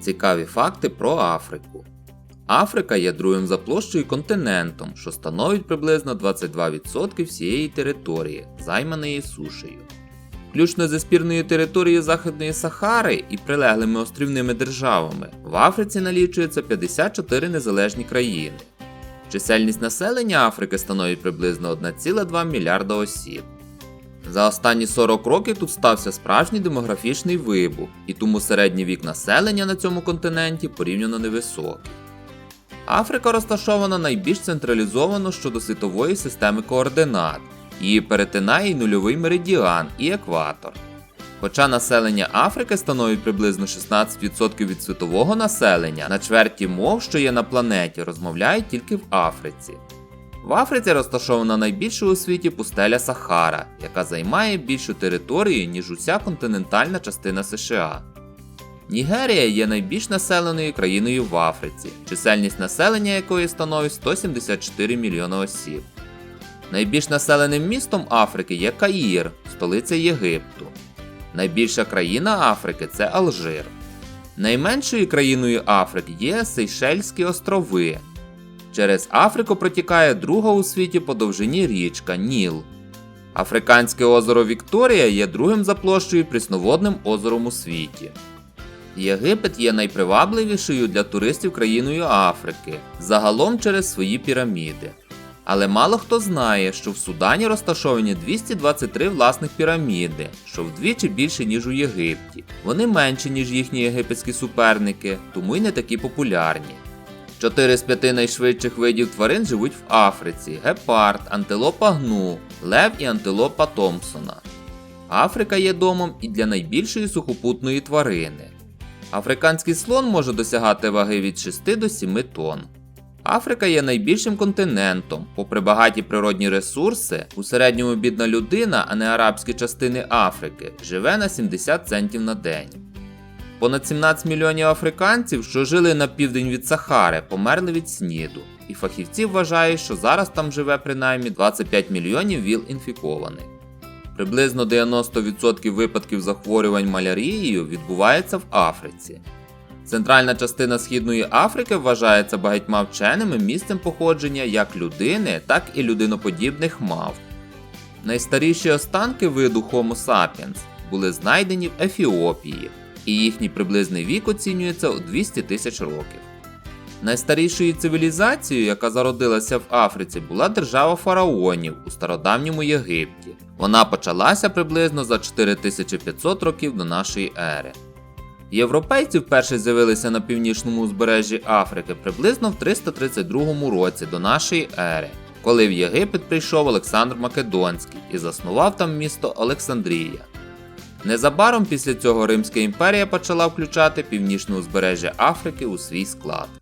Цікаві факти про Африку. Африка є другим за площею континентом, що становить приблизно 22% всієї території, займаної сушею. Включно зі спірною територією Західної Сахари і прилеглими острівними державами, в Африці налічується 54 незалежні країни. Чисельність населення Африки становить приблизно 1,2 мільярда осіб. За останні 40 років тут стався справжній демографічний вибух, і тому середній вік населення на цьому континенті порівняно невисокий. Африка розташована найбільш централізовано щодо світової системи координат. Її перетинає й нульовий меридіан і екватор. Хоча населення Африки становить приблизно 16% від світового населення, на чверті мов, що є на планеті, розмовляють тільки в Африці. В Африці розташована найбільша у світі пустеля Сахара, яка займає більшу територію, ніж уся континентальна частина США. Нігерія є найбільш населеною країною в Африці, чисельність населення якої становить 174 мільйони осіб. Найбільш населеним містом Африки є Каїр, столиця Єгипту. Найбільша країна Африки це Алжир. Найменшою країною Африки є Сейшельські острови. Через Африку протікає друга у світі по довжині річка Ніл. Африканське озеро Вікторія є другим за площею прісноводним озером у світі. Єгипет є найпривабливішою для туристів країною Африки, загалом через свої піраміди. Але мало хто знає, що в Судані розташовані 223 власних піраміди, що вдвічі більше, ніж у Єгипті. Вони менші, ніж їхні єгипетські суперники, тому й не такі популярні. Чотири з п'яти найшвидших видів тварин живуть в Африці: гепард, антилопа гну, лев і антилопа Томпсона. Африка є домом і для найбільшої сухопутної тварини. Африканський слон може досягати ваги від 6 до 7 тонн. Африка є найбільшим континентом. Попри багаті природні ресурси, у середньому бідна людина, а не арабські частини Африки, живе на 70 центів на день. Понад 17 мільйонів африканців, що жили на південь від Сахари, померли від сніду, і фахівці вважають, що зараз там живе принаймні 25 мільйонів віл інфікованих. Приблизно 90% випадків захворювань малярією відбувається в Африці. Центральна частина Східної Африки вважається багатьма вченими місцем походження як людини, так і людиноподібних мав. Найстаріші останки виду Homo sapiens були знайдені в Ефіопії, і їхній приблизний вік оцінюється у 200 тисяч років. Найстарішою цивілізацією, яка зародилася в Африці, була держава фараонів у стародавньому Єгипті. Вона почалася приблизно за 4500 років до нашої ери. Європейці вперше з'явилися на північному узбережжі Африки приблизно в 332 році до нашої ери, коли в Єгипет прийшов Олександр Македонський і заснував там місто Олександрія. Незабаром після цього Римська імперія почала включати північне узбережжя Африки у свій склад.